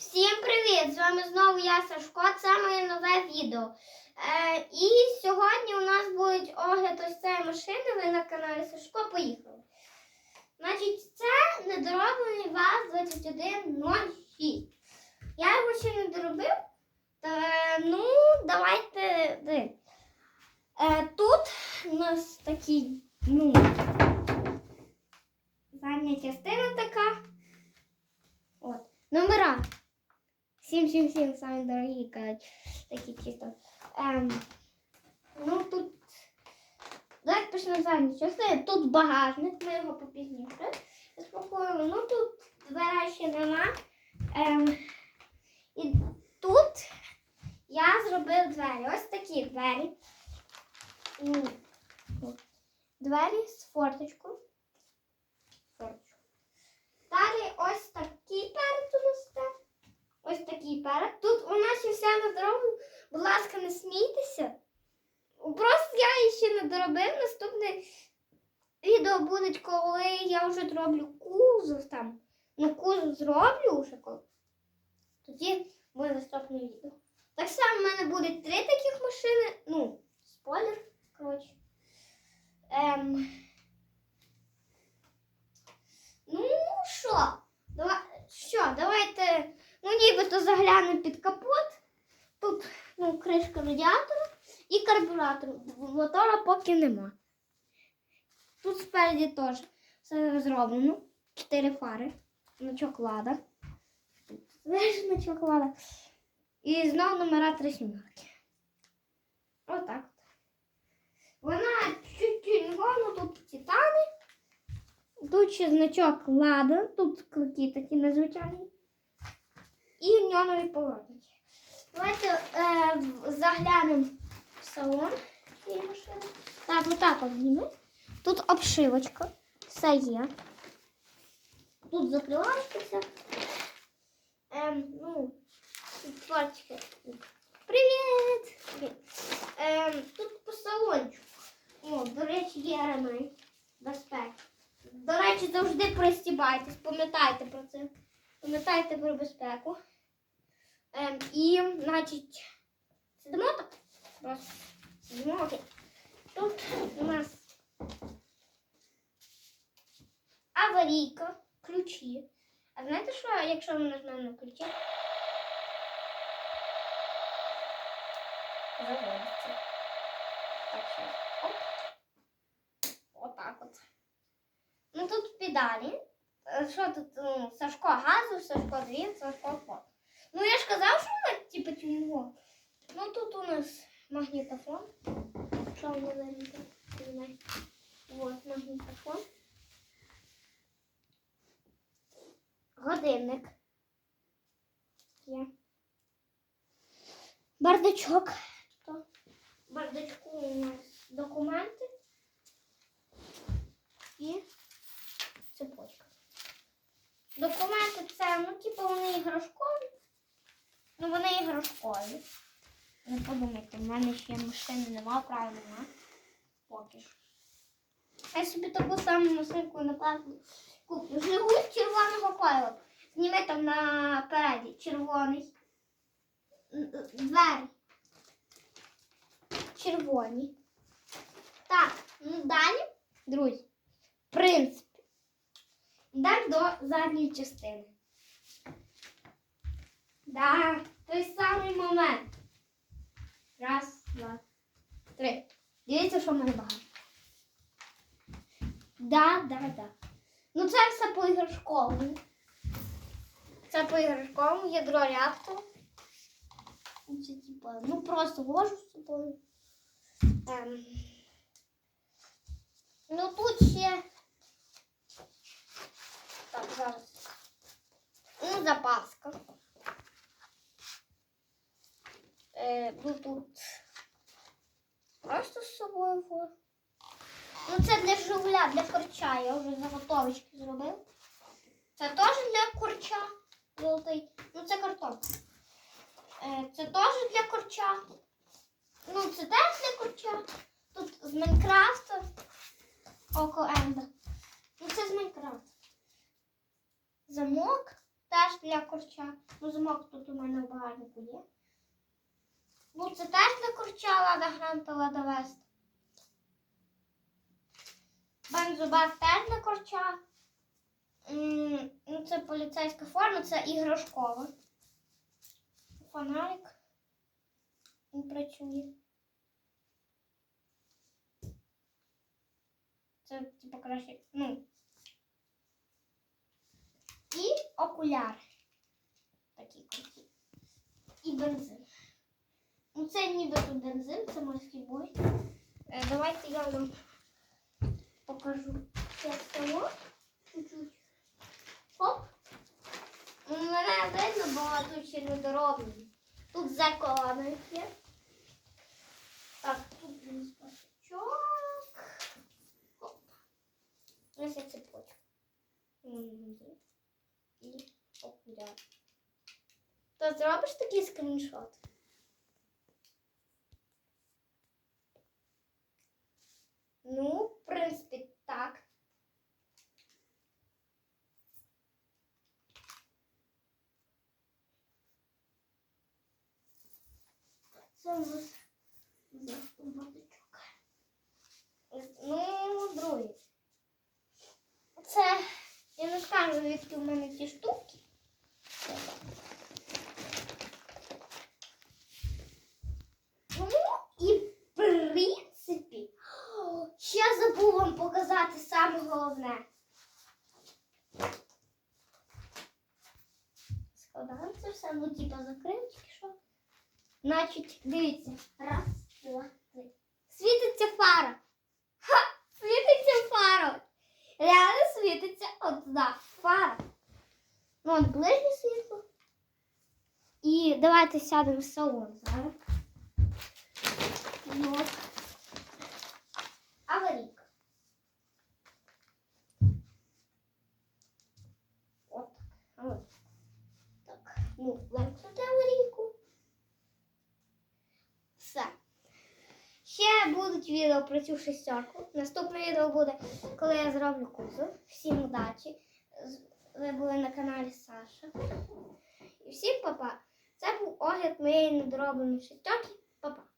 Всім привіт! З вами знову я Сашко. Це моє нове відео. Е, і сьогодні у нас буде огляд ось цієї машини. Ви на каналі Сашко. Поїхали. Значить, це недороблений ВАЗ-2106. Я його ще не доробив. Та, ну, давайте. Е, тут у нас такий, ну, задня частина така. От. Номера. 777 самі дорогі, кажуть, такі чисто. Ем, ну тут. Давайте почнемо задньої частини. Тут багажник, ми його попізніше розпакуємо. Ну тут дверей ще нема. Ем, і тут я зробив двері. Ось такі двері. Двері з. Форточку. Далі ось такий перед у нас йде. Ось такий перед. Тут у нас ще вся на дорогу. Будь ласка, не смійтеся. Просто я її ще не доробив. Наступне відео буде, коли я вже зроблю кузов там. Ну, кузов зроблю вже коли. Тоді буде наступне відео. Так само в мене буде три таких машини. Ну, спойлер, коротше. Ем... Ну, що? Давай, що, давайте, ну, нібито заглянемо під капот. Тут ну, кришка радіатора і карбюратор. Мотора поки нема. Тут спереді теж все зроблено. Чотири фари. Значок лада. Значок лада. І знову номера три сімерки. Отак. от. Вона чуть-чуть ну, тут титани. Тут ще значок Лада, тут клики такі незвичайні. І неонові поворотники. Давайте е, заглянемо в салон цієї машини. Так, отак от. Тут обшивочка. Все є. Тут закривашки. Ем, ну, тут. Привіт! Ем, тут по салончику. О, до речі, є ремень безпеки. До речі, завжди пристібайтесь, пам'ятайте про це. Пам'ятайте про безпеку. Ем, і, значить, сидимо так. Сидимо. окей. Тут у нас аварійка, ключі. А знаєте що, якщо ми нажмемо на ключі? Заводиться. Так, зараз. Оп. Отак от. Ну тут педалі. Е, Що тут? Ну, Сашко газу, Сашко дрін, Сашко фон. Ну я ж казав, що вона типу тюнінго. Ну тут у нас магнітофон. Що воно зарізе? Вот магнітофон. Годинник. Є. Бардачок. В бардачку у нас документи і цепочка. Документи це, ну, типу, вони іграшкові. Ну, вони іграшкові. Не подумайте, в мене ще машини нема, правильно, нема. Поки що. Я собі таку саму машинку напевно куплю. Жигуль червоного кольору. Зніми там напереді червоний. Н- н- Двері. Червоні. Так, ну далі, друзі, в принципі, йдемо до задньої частини. Да, той самий момент. Раз, два, три. Дивіться, що мене багато. Да, да, да. Ну це все по іграшковому. Це по іграшковому, ядро реактору. Це типа, ну просто вожу з собою. Ем. Ну тут ще. Так, зараз. Ну, запаска. Е, ну тут просто з собою вожу. Ну це для жугля, для корча. Я вже заготовочки зробив. Це теж для корча. Золотий. Ну це картон. Е, це теж для корча. Ну, це теж для корча. Тут з Майнкрафта. Око Енда. Ну, це з Майнкрафта. Замок. теж для корча. Ну, замок тут у мене в багажнику є. Ну, це теж для корча Лада Гранта Лада Вест. Бензобак теж для корча. Ну, це поліцейська форма, це іграшкова. Фонарик. Він працює. Це типу краще. Ну. І окуляри. Такі круті. І бензин. Ну, це нібито бензин, це морський бой. Е, давайте я вам покажу. Як це чуть-чуть. Хоп. Ну, Мене видно, бо тут ще. Тут зеркало є. Так, тут він пачок. Хоп. Ось я цепочку. М, І окуляр. То зробиш такий скріншот? Ну, в принципі, так. Це у нас баточок. Ну, другий. Це я не скажу, звідки в мене ті штуки. Ну, і в принципі, ще забув вам показати саме головне. Складаємо це все, ну типа що. Значить, дивіться. Раз, два, три. Світиться фара. Ха! Світиться фара. Реально світиться одна фара. Ну, от ближнє світло. І давайте сядемо в салон зараз. Ну, от. Аварійка. От так. Аварійка. Так, ну, вимкнути аварійку. Все. Ще будуть відео про цю шестерку. Наступне відео буде, коли я зроблю кузов. Всім удачі. Ви були на каналі Саша. І всім па-па. Це був огляд моєї недоробленої шестерки. Па-па.